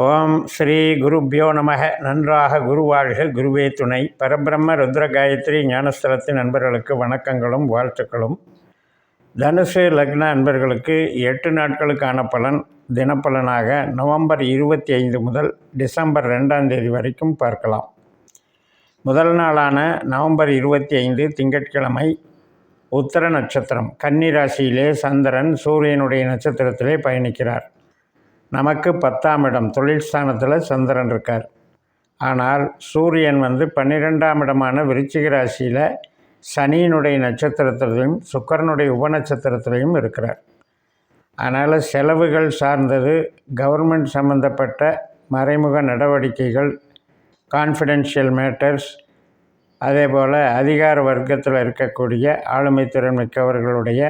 ஓம் ஸ்ரீ குருப்பியோ நமக. நன்றாக குருவாழ்க. குருவே துணை. பரபிரம்ம ருத்ர காயத்ரி ஞானஸ்தலத்தின் நண்பர்களுக்கு வணக்கங்களும் வாழ்த்துக்களும். தனுசு லக்ன அன்பர்களுக்கு எட்டு நாட்களுக்கான பலன் தினப்பலனாக நவம்பர் இருபத்தி ஐந்து முதல் டிசம்பர் ரெண்டாம் தேதி வரைக்கும் பார்க்கலாம். முதல் நாளான நவம்பர் இருபத்தி ஐந்து திங்கட்கிழமை உத்தர நட்சத்திரம். கன்னி ராசியிலே சந்திரன் சூரியனுடைய நட்சத்திரத்திலே பயணிக்கிறார். நமக்கு பத்தாம் இடம். தொழில் ஸ்தானத்தில் சந்திரன் இருக்கார். ஆனால் சூரியன் வந்து பன்னிரெண்டாம் இடமான விருச்சிக ராசியில் சனியினுடைய நட்சத்திரத்திலையும் சுக்கரனுடைய உபநட்சத்திரத்திலையும் இருக்கிறார். அதனால் செலவுகள் சார்ந்தது கவர்மெண்ட் சம்மந்தப்பட்ட மறைமுக நடவடிக்கைகள் கான்ஃபிடென்ஷியல் மேட்டர்ஸ் அதே போல் அதிகார வர்க்கத்தில் இருக்கக்கூடிய ஆளுமை திறன் மிக்கவர்களுடைய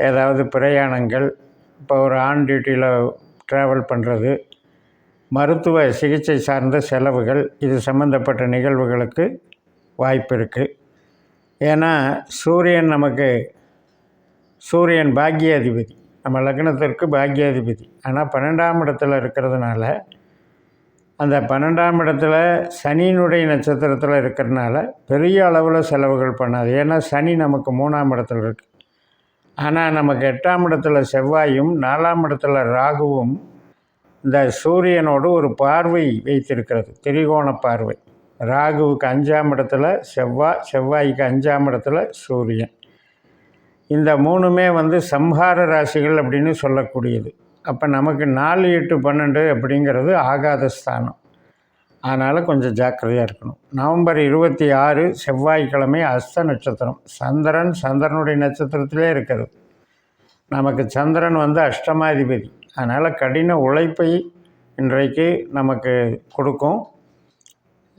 ஏதாவது பிரயாணங்கள் இப்போ ஒரு ஆன் டியூட்டியில் ட்ராவல் பண்ணுறது மருத்துவ சிகிச்சை சார்ந்த செலவுகள் இது சம்மந்தப்பட்ட நிகழ்வுகளுக்கு வாய்ப்பு இருக்குது ஏன்னா சூரியன் நமக்கு சூரியன் பாக்யாதிபதி. நம்ம லக்னத்திற்கு பாக்யாதிபதி. ஆனால் பன்னெண்டாம் இடத்துல இருக்கிறதுனால அந்த பன்னெண்டாம் இடத்துல சனியினுடைய நட்சத்திரத்தில் இருக்கிறதுனால பெரிய அளவில் செலவுகள் பண்ணாது. ஏன்னா சனி நமக்கு மூணாம் இடத்துல இருக்குது ஆனால் நமக்கு எட்டாம் இடத்துல செவ்வாயும் நாலாம் இடத்துல ராகுவும் இந்த சூரியனோடு ஒரு பார்வை வைத்திருக்கிறது திரிகோண பார்வை. ராகுவுக்கு அஞ்சாம் இடத்துல செவ்வாய் செவ்வாய்க்கு அஞ்சாம் இடத்துல சூரியன். இந்த மூணுமே வந்து சம்ஹார ராசிகள் அப்படின்னு சொல்லக்கூடியது. அப்போ நமக்கு நாலு எட்டு பன்னெண்டு அப்படிங்கிறது ஆகாத ஸ்தானம். அதனால் கொஞ்சம் ஜாக்கிரதையாக இருக்கணும். நவம்பர் இருபத்தி ஆறு செவ்வாய்க்கிழமை அஸ்த நட்சத்திரம். சந்திரன் சந்திரனுடைய நட்சத்திரத்திலே இருக்கிறது நமக்கு சந்திரன் வந்து அஷ்டமாதிபதி. அதனால் கடின உழைப்பை இன்றைக்கு நமக்கு கொடுக்கும்.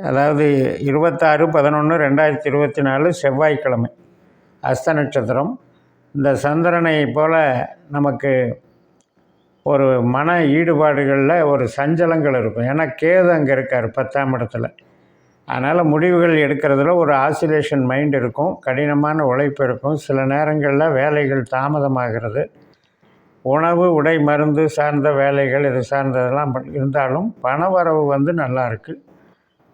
அதாவது இருபத்தாறு பதினொன்று ரெண்டாயிரத்தி இருபத்தி நாலு செவ்வாய்க்கிழமை அஸ்த நட்சத்திரம். இந்த சந்திரனை போல் நமக்கு ஒரு மன ஈடுபாடுகளில் ஒரு சஞ்சலங்கள் இருக்கும். ஏன்னா கேது அங்கே இருக்கார் பத்தாம் இடத்துல. அதனால் முடிவுகள் எடுக்கிறதுல ஒரு ஆசிலேஷன் மைண்ட் இருக்கும். கடினமான உழைப்பு இருக்கும். சில நேரங்களில் வேலைகள் தாமதமாகிறது. உணவு உடை மருந்து சார்ந்த வேலைகள் இது சார்ந்ததெல்லாம் இருந்தாலும் பண வரவு வந்து நல்லா இருக்குது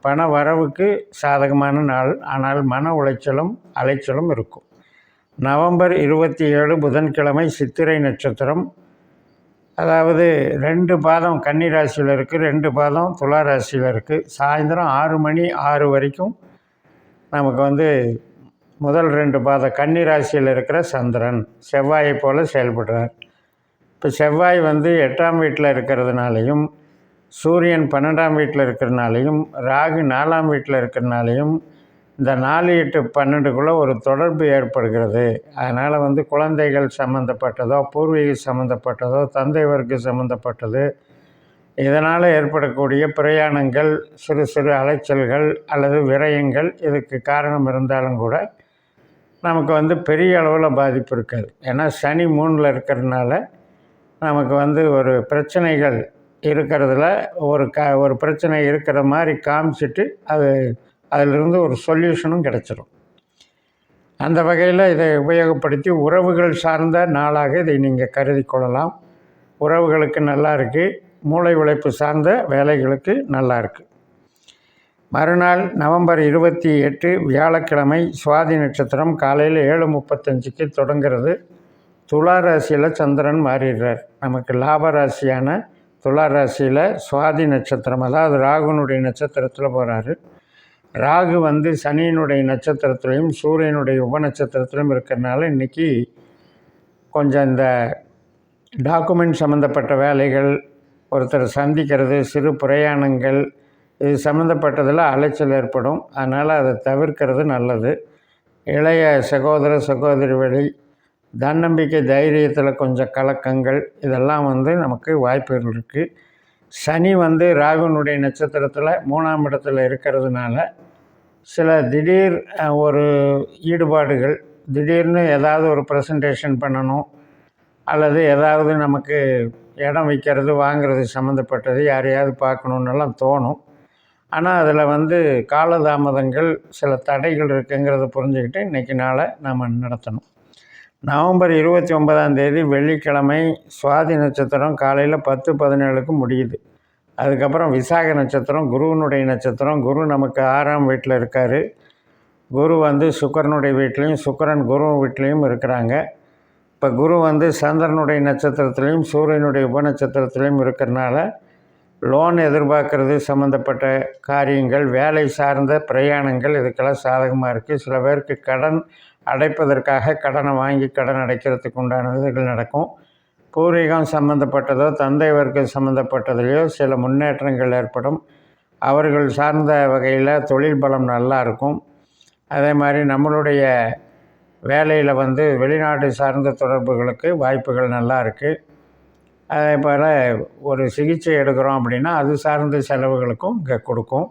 பண வரவுக்கு சாதகமான நாள். ஆனால் மன உளைச்சலும் அலைச்சலும் இருக்கும். நவம்பர் இருபத்தி ஏழு புதன்கிழமை சித்திரை நட்சத்திரம். அதாவது ரெண்டு பாதம் கன்னி ராசியில் இருக்குது ரெண்டு பாதம் துலா ராசியில் இருக்குது சாயந்தரம் ஆறு மணி ஆறு வரைக்கும் நமக்கு வந்து முதல் ரெண்டு பாதம் கன்னி ராசியில் இருக்கிற சந்திரன் செவ்வாயை போல் செயல்படுறார். இப்போ செவ்வாய் வந்து எட்டாம் வீட்டில் இருக்கிறதுனாலையும் சூரியன் பன்னெண்டாம் வீட்டில் இருக்கிறனாலையும் ராகு நாலாம் வீட்டில் இருக்கிறனாலையும் இந்த நாலு எட்டு பன்னெண்டுக்குள்ளே ஒரு தொடர்பு ஏற்படுகிறது. அதனால் வந்து குழந்தைகள் சம்மந்தப்பட்டதோ பூர்வீக சம்மந்தப்பட்டதோ தந்தை வர்க்க சம்மந்தப்பட்டது இதனால் ஏற்படக்கூடிய பிரயாணங்கள் சிறு சிறு அலைச்சல்கள் அல்லது விரயங்கள் இதுக்கு காரணம் இருந்தாலும் கூட நமக்கு வந்து பெரிய அளவில் பாதிப்பு இருக்காது. ஏன்னா சனி மூணில் இருக்கிறதுனால நமக்கு வந்து ஒரு பிரச்சனைகள் இருக்கிறதுல ஒரு க ஒரு பிரச்சனை இருக்கிற மாதிரி காமிச்சிட்டு அது அதிலிருந்து ஒரு சொல்யூஷனும் கிடச்சிரும். அந்த வகையில் இதை உபயோகப்படுத்தி உறவுகள் சார்ந்த நாளாக இதை நீங்கள் கருதி கொள்ளலாம். உறவுகளுக்கு நல்லா இருக்குது மூளை உழைப்பு சார்ந்த வேலைகளுக்கு நல்லா இருக்குது மறுநாள் நவம்பர் இருபத்தி எட்டு வியாழக்கிழமை சுவாதி நட்சத்திரம் காலையில் ஏழு முப்பத்தஞ்சுக்கு தொடங்கிறது. துலா ராசியில் சந்திரன் மாறிடுறார். நமக்கு லாப ராசியான துலா ராசியில் சுவாதி நட்சத்திரம் அதாவது ராகுனுடைய நட்சத்திரத்தில் போகிறாரு ராகு வந்து சனியினுடைய நட்சத்திரத்திலையும் சூரியனுடைய உப நட்சத்திரத்திலும் இருக்கிறனால இன்றைக்கி கொஞ்சம் இந்த டாக்குமெண்ட் சம்மந்தப்பட்ட வேலைகள் ஒருத்தர் சந்திக்கிறது சிறு பிரயாணங்கள் இது சம்மந்தப்பட்டதில் அலைச்சல் ஏற்படும். அதனால் அதை தவிர்க்கிறது நல்லது. இளைய சகோதர சகோதரி வழி தன்னம்பிக்கை தைரியத்தில் கொஞ்சம் கலக்கங்கள் இதெல்லாம் வந்து நமக்கு வாய்ப்புகள் இருக்குது சனி வந்து ராகுனுடைய நட்சத்திரத்தில் மூணாம் இடத்துல இருக்கிறதுனால சில திடீர் ஒரு ஈடுபாடுகள் திடீர்னு ஏதாவது ஒரு ப்ரெசன்டேஷன் பண்ணணும் அல்லது ஏதாவது நமக்கு இடம் வைக்கிறது வாங்கிறது சம்மந்தப்பட்டது யாரையாவது பார்க்கணுன்னெல்லாம் தோணும். ஆனால் அதில் வந்து காலதாமதங்கள் சில தடைகள் இருக்குங்கிறத புரிஞ்சுக்கிட்டு இன்றைக்கி நாளை நாம் நடத்தணும். நவம்பர் இருபத்தி ஒன்பதாம் தேதி வெள்ளிக்கிழமை சுவாதி நட்சத்திரம் காலையில் பத்து பதினேழுக்கு முடியுது. அதுக்கப்புறம் விசாக நட்சத்திரம் குருவினுடைய நட்சத்திரம் குரு நமக்கு ஆறாம் வீட்டில் இருக்கார். குரு வந்து சுக்கரனுடைய வீட்லேயும் சுக்கரன் குரு வீட்லேயும் இருக்கிறாங்க. இப்போ குரு வந்து சந்திரனுடைய நட்சத்திரத்துலேயும் சூரியனுடைய உபநட்சத்திரத்துலேயும் இருக்கிறனால லோன் எதிர்பார்க்கறது சம்மந்தப்பட்ட காரியங்கள் வேலை சார்ந்த பிரயாணங்கள் இதுக்கெல்லாம் சாதகமாக இருக்குது சில பேருக்கு கடன் அடைப்பதற்காக கடனை வாங்கி கடன் அடைக்கிறதுக்கு உண்டான இதுகள் நடக்கும். பூர்வீகம் சம்மந்தப்பட்டதோ தந்தை வர்க்கம் சம்மந்தப்பட்டதுலையோ சில முன்னேற்றங்கள் ஏற்படும். அவர்கள் சார்ந்த வகையில் தொழில் பலம் நல்லா இருக்கும். அதே மாதிரி நம்மளுடைய வேலையில் வந்து வெளிநாடு சார்ந்த தொடர்புகளுக்கு வாய்ப்புகள் நல்லா இருக்குது அதே போல் ஒரு சிகிச்சை எடுக்கிறோம் அப்படின்னா அது சார்ந்த செலவுகளுக்கும் இங்கே கொடுக்கும்.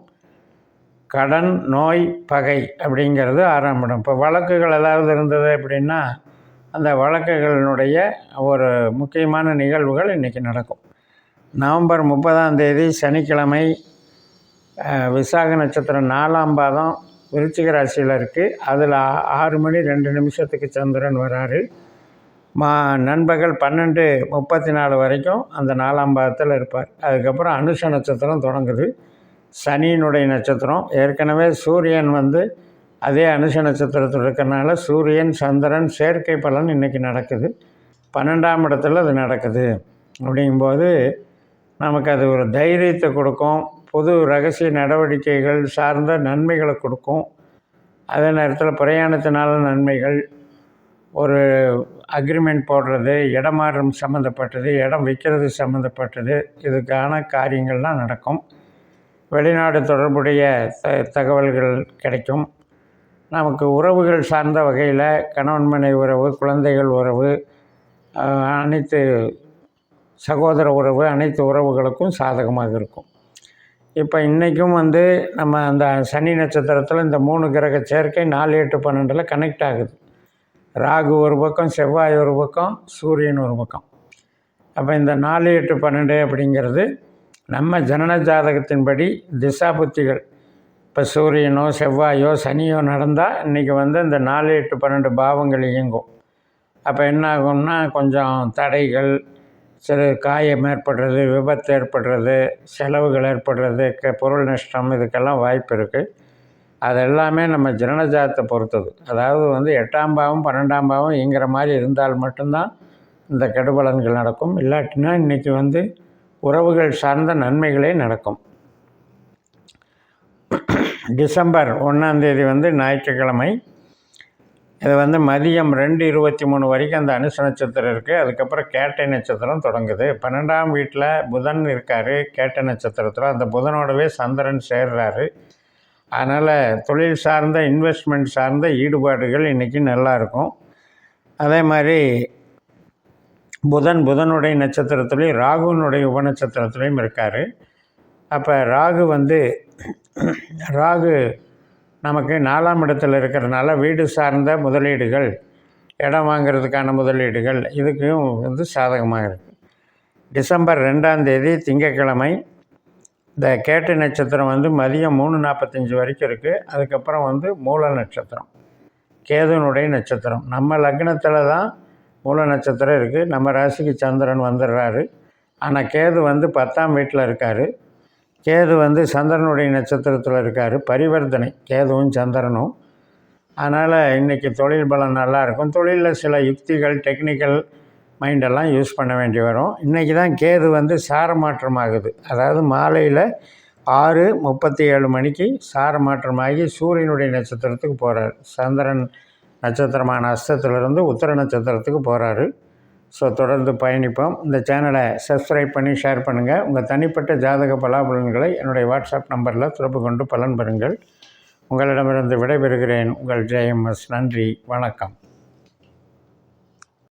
கடன் நோய் பகை அப்படிங்கிறது ஆறாம் இடம். இப்போ வழக்குகள் ஏதாவது இருந்தது அப்படின்னா அந்த வழக்குகளினுடைய ஒரு முக்கியமான நிகழ்வுகள் இன்றைக்கி நடக்கும். நவம்பர் முப்பதாம் தேதி சனிக்கிழமை விசாக நட்சத்திரம் நாலாம் பாதம் விருச்சிக ராசியில் இருக்குது அதில் ஆறு மணி ரெண்டு நிமிஷத்துக்கு சந்திரன் வராரு. மா நண்பகல் பன்னெண்டு முப்பத்தி நாலு வரைக்கும் அந்த நாலாம் பாதத்தில் இருப்பார். அதுக்கப்புறம் அனுஷ நட்சத்திரம் தொடங்குது. சனியினுடைய நட்சத்திரம். ஏற்கனவே சூரியன் வந்து அதே அனுஷ நட்சத்திரத்தில் இருக்கிறனால சூரியன் சந்திரன் செயற்கை பலன் இன்றைக்கி நடக்குது. பன்னெண்டாம் இடத்துல அது நடக்குது. அப்படிங்கும்போது நமக்கு அது ஒரு தைரியத்தை கொடுக்கும். பொது ரகசிய நடவடிக்கைகள் சார்ந்த நன்மைகளை கொடுக்கும். அதே நேரத்தில் பிரயாணத்தினால நன்மைகள் ஒரு அக்ரிமெண்ட் போடுறது இடமாற்றம் சம்மந்தப்பட்டது இடம் விற்கிறது சம்மந்தப்பட்டது இதுக்கான காரியங்கள்லாம் நடக்கும். வெளிநாடு தொடர்புடைய த தகவல்கள் கிடைக்கும். நமக்கு உறவுகள் சார்ந்த வகையில் கணவன் மனை உறவு குழந்தைகள் உறவு அனைத்து சகோதர உறவு அனைத்து உறவுகளுக்கும் சாதகமாக இருக்கும். இப்போ இன்றைக்கும் வந்து நம்ம அந்த சனி நட்சத்திரத்தில் இந்த மூணு கிரக சேர்க்கை நாலு எட்டு பன்னெண்டில் கனெக்ட் ஆகுது. ராகு ஒரு பக்கம் செவ்வாய் ஒரு பக்கம் சூரியன் ஒரு பக்கம். அப்போ இந்த நாலு எட்டு பன்னெண்டு அப்படிங்கிறது நம்ம ஜனன ஜாதகத்தின்படி திசா புத்திகள் இப்போ சூரியனோ செவ்வாயோ சனியோ நடந்தால் இன்றைக்கி வந்து இந்த நாலு எட்டு பன்னெண்டு பாவங்கள் இயங்கும். அப்போ என்ன ஆகும்னா கொஞ்சம் தடைகள் சில காயம் ஏற்படுறது விபத்து ஏற்படுறது செலவுகள் ஏற்படுறது க பொருள் நஷ்டம் இதுக்கெல்லாம் வாய்ப்பு இருக்குது அதெல்லாமே நம்ம ஜனனஜாதத்தை பொறுத்தது. அதாவது வந்து எட்டாம் பாவம் பன்னெண்டாம் பாவம் இயங்குற மாதிரி இருந்தால் மட்டும்தான் இந்த கெடுபலன்கள் நடக்கும். இல்லாட்டினா இன்றைக்கி வந்து உறவுகள் சார்ந்த நன்மைகளே நடக்கும். டிசம்பர் ஒன்றாந்தேதி வந்து ஞாயிற்றுக்கிழமை. இது வந்து மதியம் ரெண்டு இருபத்தி மூணு வரைக்கும் அந்த அனுச நட்சத்திரம் இருக்குது அதுக்கப்புறம் கேட்டை நட்சத்திரம் தொடங்குது. பன்னெண்டாம் வீட்டில் புதன் இருக்கார் கேட்டை நட்சத்திரத்தில். அந்த புதனோடவே சந்திரன் சேர்றாரு. அதனால் தொழில் சார்ந்த இன்வெஸ்ட்மெண்ட் சார்ந்த ஈடுபாடுகள் இன்றைக்கி நல்லாயிருக்கும் அதே மாதிரி புதன் புதனுடைய நட்சத்திரத்துலேயும் ராகுனுடைய உபநட்சத்திரத்துலேயும் இருக்கார். அப்போ ராகு வந்து ராகு நமக்கு நாலாம் இடத்தில் இருக்கிறதுனால வீடு சார்ந்த முதலீடுகள் இடம் வாங்கிறதுக்கான முதலீடுகள் இதுக்கும் வந்து சாதகமாக இருக்குது டிசம்பர் ரெண்டாம் தேதி திங்கக்கிழமை இந்த கேட்டு நட்சத்திரம் வந்து மதியம் மூணு நாற்பத்தஞ்சு வரைக்கும் இருக்குது அதுக்கப்புறம் வந்து மூல நட்சத்திரம். கேதுனுடைய நட்சத்திரம். நம்ம லக்னத்தில் தான் மூல நட்சத்திரம் இருக்குது நம்ம ராசிக்கு சந்திரன் வந்துடுறாரு. ஆனால் கேது வந்து பத்தாம் வீட்டில் இருக்கார். கேது வந்து சந்திரனுடைய நட்சத்திரத்தில் இருக்கார். பரிவர்த்தனை. கேதுவும் சந்திரனும். அதனால் இன்றைக்கி தொழில் பலம் நல்லாயிருக்கும் தொழிலில் சில யுக்திகள் டெக்னிக்கல் மைண்டெல்லாம் யூஸ் பண்ண வேண்டி வரும். இன்றைக்கி தான் கேது வந்து சார மாற்றம் ஆகுது அதாவது மாலையில் ஆறு முப்பத்தி ஏழு மணிக்கு சார மாற்றமாகி சூரியனுடைய நட்சத்திரத்துக்கு போகிறார் சந்திரன் நட்சத்திரமான அஸ்தத்திலிருந்து உத்தர நட்சத்திரத்துக்கு போகிறாரு ஸோ தொடர்ந்து பயணிப்போம். இந்த சேனலை சப்ஸ்கிரைப் பண்ணி ஷேர் பண்ணுங்கள் உங்கள் தனிப்பட்ட ஜாதக பலாபலன்களை என்னுடைய வாட்ஸ்அப் நம்பரில் தொடர்பு கொண்டு பலன் பெறுங்கள். உங்களிடமிருந்து விடைபெறுகிறேன். உங்கள் ஜெயம்எஸ். நன்றி. வணக்கம்.